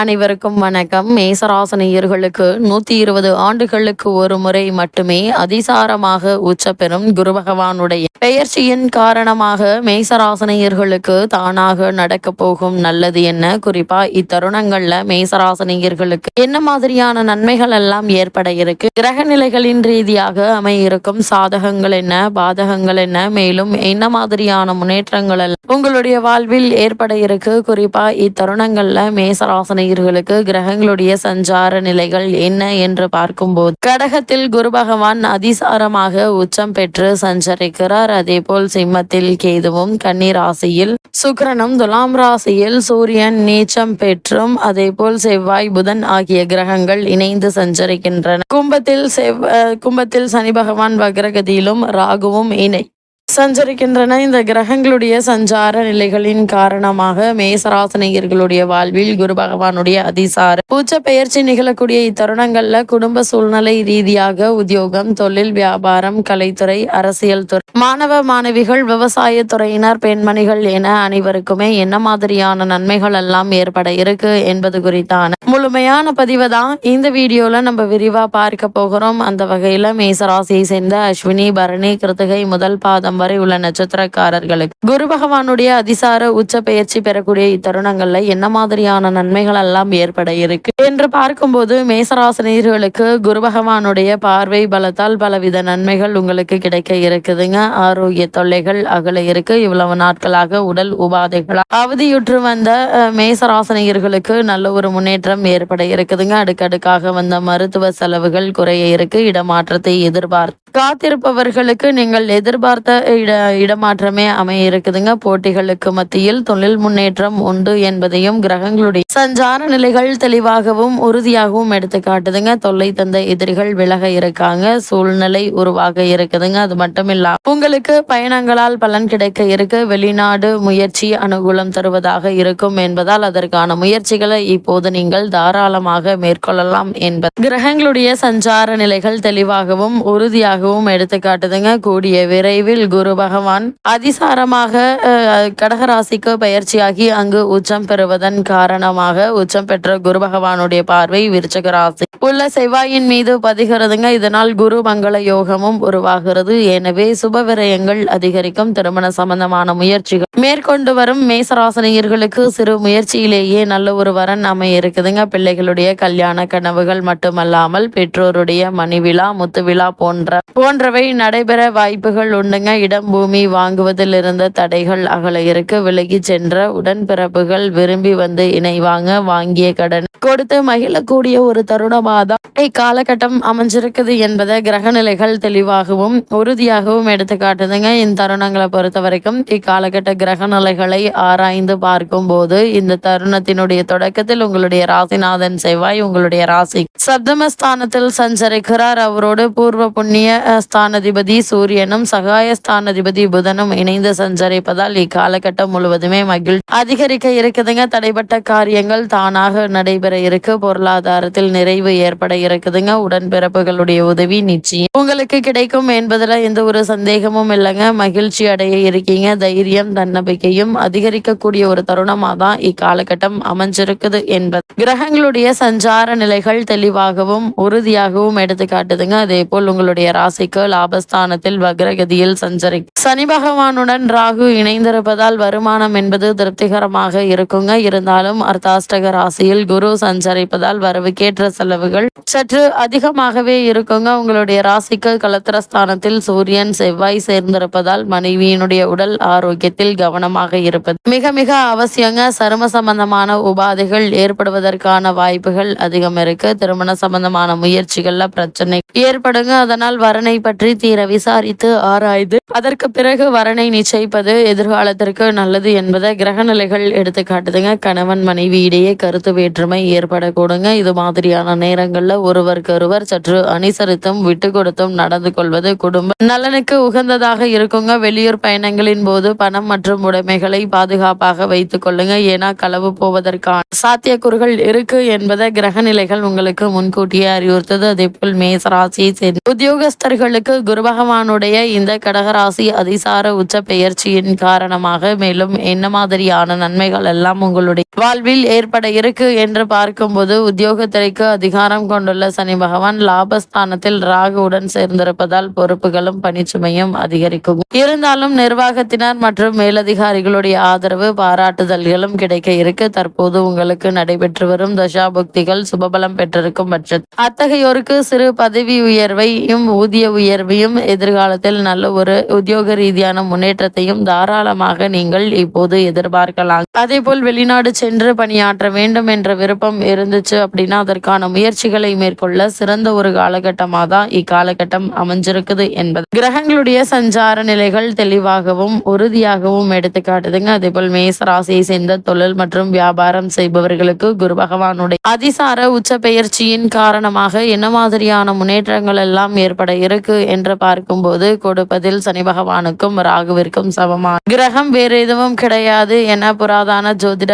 அனைவருக்கும் வணக்கம். மேசராசனியர்களுக்கு நூத்தி இருபது ஆண்டுகளுக்கு ஒரு முறை மட்டுமே அதிசாரமாக உச்ச பெறும் குரு பகவானுடைய பெயர்ச்சியின் காரணமாக மேசராசனியர்களுக்கு தானாக நடக்க போகும் நல்லது என்ன? குறிப்பா இத்தருணங்கள்ல மேசராசனியர்களுக்கு என்ன மாதிரியான நன்மைகள் எல்லாம் ஏற்பட இருக்கு? கிரக நிலைகளின் ரீதியாக அமையிருக்கும் சாதகங்கள் என்ன? பாதகங்கள் என்ன? மேலும் என்ன மாதிரியான முன்னேற்றங்கள் எல்லாம் உங்களுடைய வாழ்வில் ஏற்பட இருக்கு? குறிப்பா இத்தருணங்கள்ல மேசராசனை மேசராசனியர்களுக்கு கிரகங்களுடைய சஞ்சார நிலைகள் என்ன என்று பார்க்கும்போது கடகத்தில் குரு பகவான் அதிசாரமாக உச்சம் பெற்று சஞ்சரிக்கிறார். அதே போல் சிம்மத்தில் கேதுவும் கன்னி ராசியில் சுக்கிரனும் துலாம் ராசியில் சூரியன் நீச்சம் பெற்றும் அதே போல் செவ்வாய் புதன் ஆகிய கிரகங்கள் இணைந்து சஞ்சரிக்கின்றன. கும்பத்தில் செவ் கும்பத்தில் சனி பகவான் வக்ரகதியிலும் ராகுவும் இணை. சஞ்சரிக்கின்றன. இந்த கிரகங்களுடைய சஞ்சார நிலைகளின் காரணமாக மேசராசனியர்களுடைய வாழ்வில் குரு பகவானுடைய அதிசார பூச்ச பெயர்ச்சி நிகழக்கூடிய இத்தருணங்கள்ல குடும்ப சூழ்நிலை ரீதியாக உத்தியோகம் தொழில் வியாபாரம் கலைத்துறை அரசியல் துறை மாணவ மாணவிகள் விவசாய துறையினர் பெண்மணிகள் என அனைவருக்குமே என்ன மாதிரியான நன்மைகள் எல்லாம் ஏற்பட இருக்கு என்பது குறித்தான முழுமையான பதிவை தான் இந்த வீடியோல நம்ம விரிவா பார்க்க போகிறோம். அந்த வகையில மேசராசியை சேர்ந்த அஸ்வினி பரணி கிருத்திகை முதல் பாதம் வரை உள்ள நட்சத்திரக்காரர்களுக்கு. குரு பகவானுடைய அதிசார உச்ச பெயர்ச்சி பெறக்கூடிய இத்தருணங்கள்ல என்ன மாதிரியான நன்மைகள் எல்லாம் ஏற்பட இருக்கு? என்று பார்க்கும்போது மேசராசினியர்களுக்கு குரு பகவானுடைய பார்வை பலத்தால் பலவித நன்மைகள் உங்களுக்கு கிடைக்க இருக்குதுங்க. ஆரோக்கிய தொல்லைகள் அகல இருக்கு. இவ்வளவு நாட்களாக உடல் உபாதைகளால் அவதியுற்று வந்த மேசராசனியர்களுக்கு நல்ல ஒரு முன்னேற்றம் ஏற்பட இருக்குதுங்க. அடுக்கடுக்காக வந்த மருத்துவ செலவுகள் குறைய இருக்கு. இடமாற்றத்தை எதிர்பார்த்து காத்திருப்பவர்களுக்கு நீங்கள் எதிர்பார்த்த இட இடமாற்றமே அமைய இருக்குதுங்க போட்டிகளுக்கு மத்தியில் தொழில் முன்னேற்றம் உண்டு என்பதையும் கிரகங்களுடைய சஞ்சார நிலைகள் தெளிவாகவும் உறுதியாகவும் எடுத்து காட்டுதுங்க. தொல்லை தந்த எதிரிகள் விலக இருக்காங்க. சூழ்நிலை உருவாக இருக்குதுங்க. அது மட்டும் உங்களுக்கு பயணங்களால் பலன் கிடைக்க இருக்கு. வெளிநாடு முயற்சி அனுகூலம் தருவதாக இருக்கும் என்பதால் அதற்கான முயற்சிகளை இப்போது நீங்கள் தாராளமாக மேற்கொள்ளலாம் என்பது கிரகங்களுடைய சஞ்சார நிலைகள் தெளிவாகவும் உறுதியாக எடுத்து காட்டுதுங்க கூடிய விரைவில் குரு பகவான் அதிசாரமாக கடகராசிக்கு பயிற்சியாகி அங்கு உச்சம் பெறுவதன் காரணமாக உச்சம் பெற்ற குரு பகவானுடைய பார்வை விருச்சக ராசி. உள்ள செவ்வாயின் மீது பதிகிறதுங்க. இதனால் குரு மங்கள யோகமும் உருவாகிறது. எனவே சுப விரயங்கள் அதிகரிக்கும். திருமண சம்பந்தமான முயற்சிகள் மேற்கொண்டு வரும் மேசராசனியர்களுக்கு சிறு முயற்சியிலேயே நல்ல ஒரு வரன் அமைய இருக்குதுங்க பிள்ளைகளுடைய கல்யாண கனவுகள் மட்டுமல்லாமல் பெற்றோருடைய மணிவிழா முத்து விழா போன்ற போன்றவை நடைபெற வாய்ப்புகள் உண்டுங்க. இடம் பூமி வாங்குவதில் இருந்த தடைகள் அகல இருக்கு விலகி சென்ற உடன்பிறப்புகள் விரும்பி வந்து இணைவாங்க. வாங்கிய கடன் கொடுத்து மகிழக்கூடிய ஒரு தருணமாதான் இக்காலகட்டம் அமைஞ்சிருக்குது என்பதை கிரகநிலைகள் தெளிவாகவும் உறுதியாகவும் எடுத்து காட்டுதுங்க இந்த தருணங்களை பொறுத்த வரைக்கும் இக்காலகட்ட கிரகநிலைகளை ஆராய்ந்து பார்க்கும் போது இந்த தருணத்தினுடைய தொடக்கத்தில் உங்களுடைய ராசிநாதன் செவ்வாய் உங்களுடைய ராசி சப்தமஸ்தானத்தில் சஞ்சரிக்கிறார். அவரோடு பூர்வ புண்ணிய ஸ்தானாதிபதி சூரியனும் சகாய ஸ்தானாதிபதி புதனும் இணைந்து சஞ்சரிப்பதால் இக்காலகட்டம் முழுவதுமே மகிழ் அதிகரிக்க இருக்குதுங்க. தடைப்பட்ட காரியங்கள் தானாக நடைபெற இருக்கு. பொருளாதாரத்தில் நிறைவு ஏற்பட இருக்குதுங்க. உடன்பிறப்புகளுடைய உதவி நிச்சயம். உங்களுக்கு கிடைக்கும் என்பதுல எந்த ஒரு சந்தேகமும் இல்லைங்க. மகிழ்ச்சி அடைய இருக்கீங்க. தைரியம் தன்னம்பிக்கையும் அதிகரிக்கக்கூடிய ஒரு தருணமாக தான் இக்காலகட்டம் அமைஞ்சிருக்குது என்பது. கிரகங்களுடைய சஞ்சார நிலைகள் தெளிவாகவும் உறுதியாகவும் எடுத்து காட்டுதுங்க அதே போல் உங்களுடைய ராசிக்கு லாபஸ்தானத்தில் வக்ரகதியில் சஞ்சரி. சனி பகவானுடன் ராகு இணைந்திருப்பதால் வருமானம் என்பது திருப்திகரமாக இருக்குங்க. இருந்தாலும் அர்த்தாஷ்டக ராசியில் குரு சஞ்சரிப்பதால் வரவுக்கேற்ற செலவுகள் சற்று அதிகமாகவே இருக்குங்க. உங்களுடைய ராசிக்கு கலத்திரஸ்தானத்தில் சூரியன் செவ்வாய் சேர்ந்திருப்பதால் மனைவியினுடைய உடல் ஆரோக்கியத்தில் கவனமாக இருப்பது மிக மிக அவசியங்க. சரும சம்பந்தமான உபாதைகள் ஏற்படுவதற்கான வாய்ப்புகள் அதிகம் இருக்கு. திருமண சம்பந்தமான முயற்சிகள்ல பிரச்சனை ஏற்படுங்க. அதனால் வர வரனை பற்றி தீர விசாரித்து ஆராய்ந்து அதற்கு பிறகு வரனை நிச்சயிப்பது எதிர்காலத்திற்கு நல்லது என்பதை கிரகநிலைகள் எடுத்து காட்டுதுங்க. கணவன் மனைவி இடையே கருத்து வேற்றுமை ஏற்படக்கூடுங்க. இது மாதிரியான நேரங்கள்ல ஒருவருக்கொருவர் சற்று அனுசரித்தும் விட்டு கொடுத்தும் நடந்து கொள்வது குடும்ப நலனுக்கு உகந்ததாக இருக்குங்க. வெளியூர் பயணங்களின் போது பணம் மற்றும் உடைமைகளை பாதுகாப்பாக வைத்துக் கொள்ளுங்க. ஏன்னா களவு போவதற்கான சாத்தியக்கூறுகள் இருக்கு என்பதை கிரகநிலைகள் உங்களுக்கு முன்கூட்டியே அறிவுறுத்தது. அதே போல் மேசராசியை சேர்ந்த பக்தர்களுக்கு குரு பகவானுடைய இந்த கடகராசி அதிசார உச்ச பெயர்ச்சியின் காரணமாக மேலும் என்ன மாதிரியான நன்மைகள் எல்லாம் உங்களுடைய வாழ்வில் ஏற்பட இருக்கு என்று பார்க்கும்போது உத்தியோகத்துறைக்கு அதிகாரம் கொண்டுள்ள சனி பகவான் லாபஸ்தானத்தில் ராகுவுடன் சேர்ந்திருப்பதால் பொறுப்புகளும் பணிச்சுமையும் அதிகரிக்கும். இருந்தாலும் நிர்வாகத்தினர் மற்றும் மேலதிகாரிகளுடைய ஆதரவு பாராட்டுதல்களும் கிடைக்க இருக்கு. தற்போது உங்களுக்கு நடைபெற்று வரும் தசாபுக்திகள் சுபபலம் பெற்றிருக்கும் பட்சத்தில். அத்தகையோருக்கு சிறு பதவி உயர்வையும் ஊதிய உயர்வையும் எதிர்காலத்தில் நல்ல ஒரு உத்தியோக ரீதியான முன்னேற்றத்தையும் தாராளமாக நீங்கள் இப்போது எதிர்பார்க்கலாம். அதே போல் வெளிநாடு சென்று பணியாற்ற வேண்டும் என்ற விருப்பம் இருந்துச்சு அப்படின்னா அதற்கான முயற்சிகளை மேற்கொள்ள சிறந்த ஒரு காலகட்டமாக தான் இக்காலகட்டம் அமைஞ்சிருக்குது என்பது. கிரகங்களுடைய சஞ்சார நிலைகள் தெளிவாகவும் உறுதியாகவும் எடுத்துக்காட்டுதுங்க. அதே போல் மேச ராசியை சேர்ந்த தொழில் மற்றும் வியாபாரம் செய்பவர்களுக்கு குரு பகவானுடைய அதிசார உச்ச பெயர்ச்சியின் காரணமாக என்ன மாதிரியான முன்னேற்றங்கள் எல்லாம் ஏற்பட இருக்கு என்று பார்க்கும்போது கொடுப்பதில் சனி பகவானுக்கும் ராகுவிற்கும் சமமா கிரகம் வேறு எதுவும் கிடையாது என புராதான ஜோதிட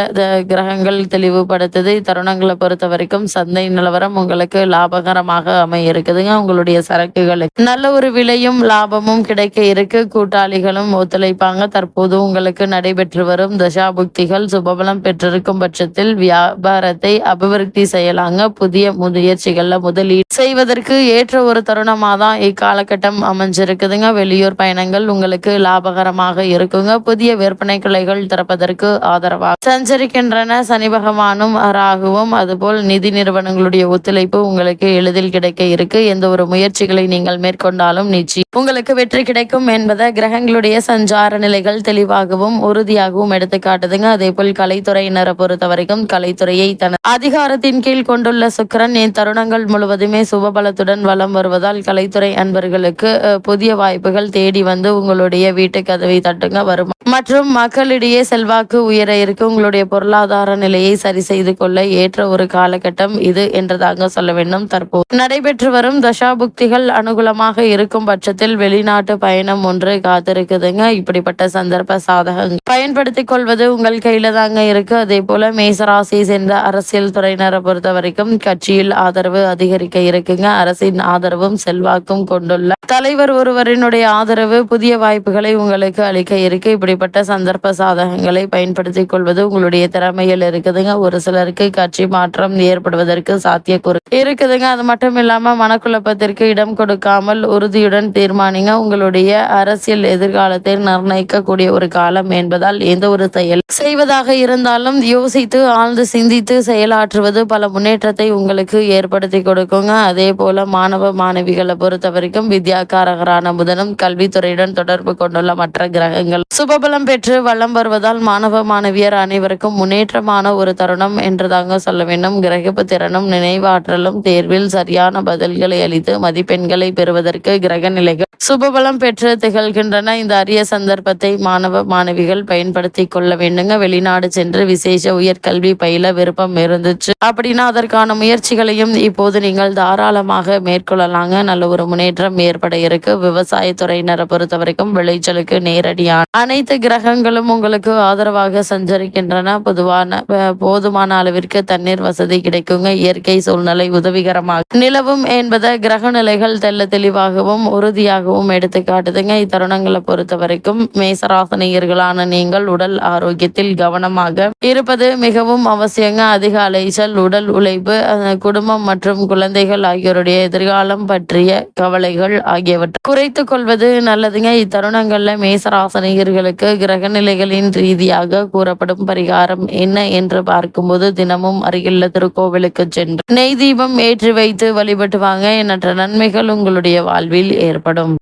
கிரகங்கள் தெளிவுபடுத்துது. தருணங்களை பொறுத்த வரைக்கும் சந்தை நிலவரம் உங்களுக்கு லாபகரமாக அமைய இருக்குதுங்க உங்களுடைய சரக்குகளுக்கு நல்ல ஒரு விலையும் லாபமும் கிடைக்க இருக்கு. கூட்டாளிகளும் ஒத்துழைப்பாங்க. தற்போது உங்களுக்கு நடைபெற்று வரும் தசாபுக்திகள் சுபபலம் பெற்றிருக்கும் பட்சத்தில் வியாபாரத்தை அபிவிருத்தி செய்யலாங்க. புதிய முயற்சிகள்ல முதலீடு செய்வதற்கு ஏற்ற ஒரு தருணமா தான் இக்காலகட்டம் அமைஞ்சிருக்குதுங்க. வெளியூர் பயணங்கள் உங்களுக்கு லாபகரமாக இருக்குங்க. புதிய விற்பனை கிளைகள் திறப்பதற்கு ஆதரவாக சஞ்சரிக்கின்றன. சனி பகவானும் ராகுவும் அதுபோல் நிதி நிறுவனங்களுடைய ஒத்துழைப்பு உங்களுக்கு எளிதில் கிடைக்க இருக்கு. எந்த ஒரு முயற்சிகளை நீங்கள் மேற்கொண்டாலும் நிச்சயம் உங்களுக்கு வெற்றி கிடைக்கும் என்பதை கிரகங்களுடைய சஞ்சார நிலைகள் தெளிவாகவும் உறுதியாகவும் எடுத்து காட்டுதுங்க. அதே போல் கலைத்துறையினரை பொறுத்த வரைக்கும் கலைத்துறையை தனது அதிகாரத்தின் கீழ் கொண்டுள்ள சுக்கரன். என் தருணங்கள் முழுவதுமே சுபபலத்துடன் வலம் வருவதால் கலைத்துறை அன்பர்களுக்கு புதிய வாய்ப்புகள் தேடி வந்து உங்களுடைய வீட்டு கதவை தட்டுங்க வரும்? மற்றும் மக்களிடையே செல்வாக்கு உயர இருக்கு. உங்களுடைய பொருளாதார நிலையை சரி செய்து கொள்ள ஏற்ற ஒரு காலகட்டம் இது என்றதாக சொல்ல வேண்டும். தற்போது நடைபெற்று வரும் தசாபுக்திகள் அனுகூலமாக இருக்கும் பட்சத்தில் வெளிநாட்டு பயணம் ஒன்று காத்திருக்குதுங்க. இப்படிப்பட்ட சந்தர்ப்ப சாதகங்கள் பயன்படுத்திக் கொள்வது உங்கள் கையில தாங்க இருக்கு. அதே போல மேசராசியை சேர்ந்த அரசியல் துறையினரை பொறுத்த வரைக்கும் கட்சியில் ஆதரவு அதிகரிக்க இருக்குங்க. அரசின் ஆதரவும் செல்வாக்கும் கொண்டுள்ள தலைவர் ஒருவரினுடைய ஆதரவு புதிய வாய்ப்புகளை உங்களுக்கு அளிக்க இருக்கு. இப்படிப்பட்ட சந்தர்ப்ப சாதகங்களை பயன்படுத்திக் கொள்வது உங்களுடைய திறமையில் இருக்குதுங்க. ஒரு சிலருக்கு கட்சி மாற்றம் ஏற்படுவதற்கு சாத்தியக்கூறு இருக்குதுங்க. அது மட்டும் இல்லாம மனக்குழப்பத்திற்கு இடம் கொடுக்காமல் உறுதியுடன் தீர்மானிங்க. உங்களுடைய அரசியல் எதிர்காலத்தை நிர்ணயிக்கக்கூடிய ஒரு காலம் என்பதால் எந்த ஒரு செயல் செய்வதாக இருந்தாலும் யோசித்து ஆழ்ந்து சிந்தித்து செயலாற்றுவது பல முன்னேற்றத்தை உங்களுக்கு ஏற்படுத்தி கொடுக்குங்க. அதே போல மாணவ மாணவிகளை பொறுத்த பொறுத்தவரைக்கும் வித்யாகாரகரான புதனும் கல்வித்துறையுடன் தொடர்பு கொண்டுள்ள மற்ற கிரகங்கள். சுபபலம் பெற்று வளம் வருவதால் மாணவ மாணவியர் அனைவருக்கும் முன்னேற்றமான ஒரு தருணம் என்றுதாங்க சொல்ல வேண்டும். கிரகிப்பு திறனும் நினைவாற்றலும் தேர்வில் சரியான பதில்களை அளித்து மதிப்பெண்களை பெறுவதற்கு கிரக நிலைகள் சுபபலம் பெற்று திகழ்கின்றன. இந்த அரிய சந்தர்ப்பத்தை மாணவ மாணவிகள் பயன்படுத்தி கொள்ள வேண்டுங்க. வெளிநாடு சென்று விசேஷ உயர்கல்வி பயில விருப்பம் இருந்துச்சு. அப்படின்னா அதற்கான முயற்சிகளையும் இப்போது நீங்கள் தாராளமாக மேற்கொள்ளலாங்க. நல்ல ஒரு முன்னேற்றம் ஏற்பட இருக்கு. விவசாயத்துறையினரை பொறுத்த வரைக்கும் விளைச்சலுக்கு நேரடியான அனைத்து கிரகங்களும் உங்களுக்கு ஆதரவாக சஞ்சரிக்கின்றன. பொதுவான போதுமான அளவிற்கு தண்ணீர் வசதி கிடைக்குங்க. இயற்கை சூழ்நிலை உதவிகரமாக நிலவும் என்பதை கிரக நிலைகள் தெல்ல தெளிவாகவும் உறுதியாகவும் எடுத்து காட்டுதுங்க இத்தருணங்களை பொறுத்த வரைக்கும் மேசராசனியர்களான நீங்கள் உடல் ஆரோக்கியத்தில் கவனமாக இருப்பது மிகவும் அவசியங்க. அதிக அலைச்சல் உடல் உழைப்பு குடும்பம் மற்றும் குழந்தைகள் ஆகியோருடைய எதிர்காலம் பற்றிய கவலைகள் ஆகியவற்றை குறைத்துக் கொள்வது நல்லதுங்க. இத்தருணங்கள்ல மேசராசனிகர்களுக்கு கிரக நிலைகளின் ரீதியாக கூறப்படும் பரிகாரம் என்ன என்று பார்க்கும்போது தினமும் அருகில் திருக்கோவிலுக்கு சென்று நெய் தீபம் ஏற்றி வைத்து வழிபட்டுவாங்க. எண்ணற்ற நன்மைகள் உங்களுடைய வாழ்வில் ஏற்படும்.